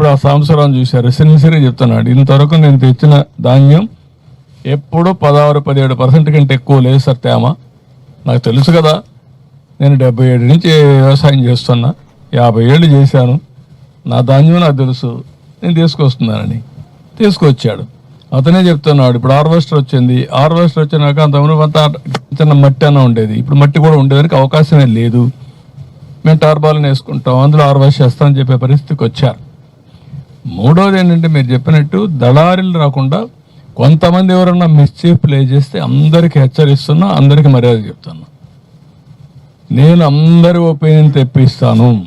ఇప్పుడు ఆ సంవత్సరం చూశారు. సిన్సియర్గా చెప్తున్నాడు ఇంతవరకు నేను తెచ్చిన ధాన్యం ఎప్పుడు పదహారు పదిహేడు పర్సెంట్ కంటే ఎక్కువ లేదు సార్ తేమ. నాకు తెలుసు కదా నేను డెబ్బై ఏడు నుంచి వ్యవసాయం చేస్తున్నా యాభై ఏళ్ళు చేశాను. నా ధాన్యం నాకు తెలుసు నేను తీసుకొస్తున్నానని. తీసుకొచ్చాడు. అతనే చెప్తున్నాడు ఇప్పుడు హార్వెస్టర్ వచ్చింది. హార్వెస్టర్ వచ్చినాక అంతకుముందు చిన్న మట్టి అన్న ఉండేది. ఇప్పుడు మట్టి కూడా ఉండేదానికి అవకాశమే లేదు. మేము టార్బాలను వేసుకుంటాం అందులో హార్వెస్ట్ చేస్తామని చెప్పే పరిస్థితికి వచ్చారు. మూడోది ఏంటంటే మీరు చెప్పినట్టు దళారీలు రాకుండా కొంతమంది ఎవరన్నా మిస్చీఫ్ ప్లే చేస్తే అందరికి హెచ్చరిస్తున్నా అందరికి మర్యాద చెప్తున్నా. నేను అందరి ఒపీనియన్ తెప్పిస్తాను.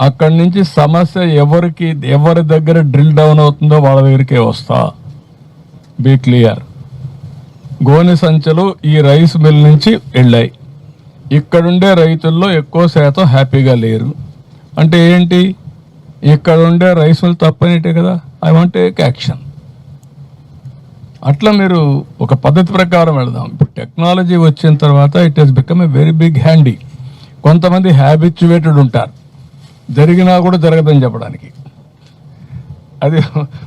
అక్కడి నుంచి సమస్య ఎవరికి ఎవరి దగ్గర డ్రిల్ డౌన్ అవుతుందో వాళ్ళ దగ్గరికే వస్తా. బీ క్లియర్ గోని సంచలు ఈ రైస్ మిల్ నుంచి వెళ్ళాయి. ఇక్కడుండే రైతుల్లో ఎక్కువ శాతం హ్యాపీగా లేరు. అంటే ఏంటి? ఇక్కడ ఉండే రైసులు తప్పనేటే కదా? ఐ వాంట్ టేక్ యాక్షన్ అట్లా మీరు ఒక పద్ధతి ప్రకారం వెళదాం. ఇప్పుడు టెక్నాలజీ వచ్చిన తర్వాత it has become a very big handy కొంతమంది హ్యాబిచ్యువేటెడ్ ఉంటారు. జరిగినా కూడా జరగదని చెప్పడానికి. అది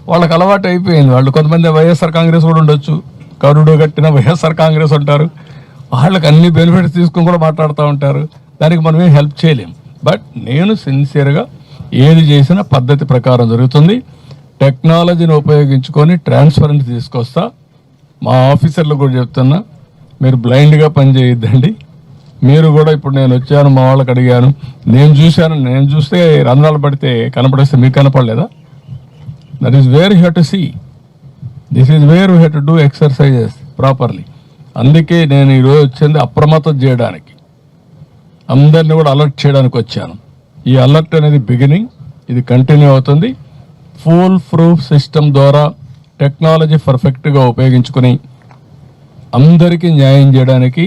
వాళ్ళకి అలవాటు అయిపోయింది. వాళ్ళు కొంతమంది వైఎస్ఆర్ కాంగ్రెస్ కూడా ఉండొచ్చు. కరుడు కట్టిన వైఎస్ఆర్ కాంగ్రెస్ ఉంటారు. వాళ్ళకి అన్ని బెనిఫిట్స్ తీసుకుని కూడా మాట్లాడుతూ ఉంటారు. దానికి మనం ఏం హెల్ప్ చేయలేం. బట్ నేను సిన్సియర్గా ఏది చేసినా పద్ధతి ప్రకారం జరుగుతుంది. టెక్నాలజీని ఉపయోగించుకొని ట్రాన్స్పరెంట్ తీసుకొస్తా. మా ఆఫీసర్లు కూడా చెప్తున్నా మీరు బ్లైండ్గా పనిచేయొద్దండి మీరు కూడా ఇప్పుడు నేను వచ్చాను మా వాళ్ళకి అడిగాను. నేను చూశాను నేను చూస్తే రంధ్రాలు పడితే కనపడేస్తే మీకు కనపడలేదా? That is where you to see this is where you to do exercises properly అందుకే నేను ఈరోజు వచ్చింది అప్రమత్తం చేయడానికి. అందరిని కూడా అలర్ట్ చేయడానికి వచ్చాను. ఈ అలర్ట్ అనేది బిగినింగ్ ఇది కంటిన్యూ అవుతుంది. ఫుల్ ప్రూఫ్ సిస్టమ్ ద్వారా టెక్నాలజీ పర్ఫెక్ట్గా ఉపయోగించుకుని అందరికీ న్యాయం చేయడానికి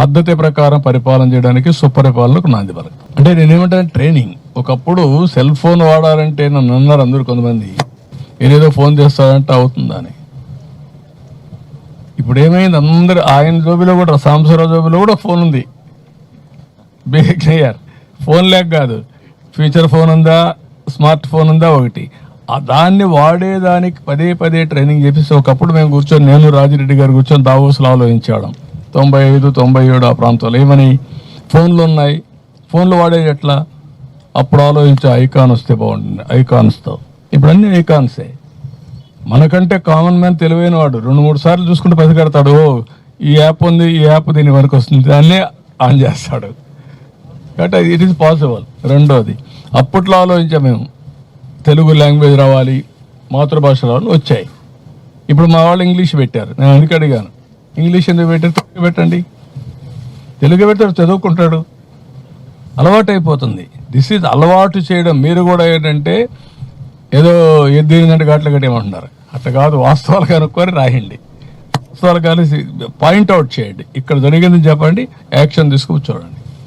పద్ధతి ప్రకారం పరిపాలన చేయడానికి సుపరిపాలనకు నాంది పలక అంటే నేనేమంటాను ట్రైనింగ్ ఒకప్పుడు సెల్ ఫోన్ వాడాలంటే నన్ను అన్నారు అందరు కొంతమంది. నేనేదో ఫోన్ చేస్తాడంటే అవుతుందా అని. ఇప్పుడు ఏమైంది? అందరు ఆయన జోబిలో కూడా సాంసరావు జోబిలో కూడా ఫోన్ ఉంది. బిహేవ్ క్లియర్ ఫోన్ లేక కాదు. ఫీచర్ ఫోన్ ఉందా స్మార్ట్ ఫోన్ ఉందా ఒకటి. దాన్ని వాడేదానికి పదే పదే ట్రైనింగ్ చేపిస్తే ఒకప్పుడు మేము కూర్చొని నేను రాజిరెడ్డి గారు కూర్చొని దావోసులు ఆలోచించాడం తొంభై ఐదు తొంభై ఏడు ఆ ప్రాంతంలో. ఏమని? ఫోన్లు ఉన్నాయి. ఫోన్లు వాడేది ఎట్లా? అప్పుడు ఆలోచించే ఐకాన్ వస్తే బాగుంటుంది. ఐకాన్స్తో ఇప్పుడు అన్ని ఐకాన్సే మనకంటే కామన్ మ్యాన్ తెలివైన వాడు. రెండు మూడు సార్లు చూసుకుంటే పసిగడతాడు ఓ ఈ యాప్ ఉంది ఈ యాప్ దీని వరకు వస్తుంది. దాన్నే ఆన్ చేస్తాడు. కాబట్టి ఇట్ ఈస్ పాసిబుల్ రెండోది అప్పట్లో ఆలోచించాం మేము. తెలుగు లాంగ్వేజ్ రావాలి మాతృభాష రావాలి వచ్చాయి. ఇప్పుడు మా వాళ్ళు ఇంగ్లీష్ పెట్టారు. నేను అందుకు అడిగాను. ఇంగ్లీష్ ఎందుకు పెట్టారు? తెలుగు పెట్టండి. తెలుగు పెడతాడు చదువుకుంటాడు. అలవాటు అయిపోతుంది దిస్ ఈజ్ అలవాటు చేయడం. మీరు కూడా ఏంటంటే ఏదో ఎద్దిరిందంటే గాట్లు కట్టేమంటున్నారు అట్లా కాదు వాస్తవాలు కనుక్కొని రాయండి. వాస్తవాలు కలిసి పాయింట్ అవుట్ చేయండి. ఇక్కడ జరిగిందని చెప్పండి. యాక్షన్ తీసుకుని చూడండి.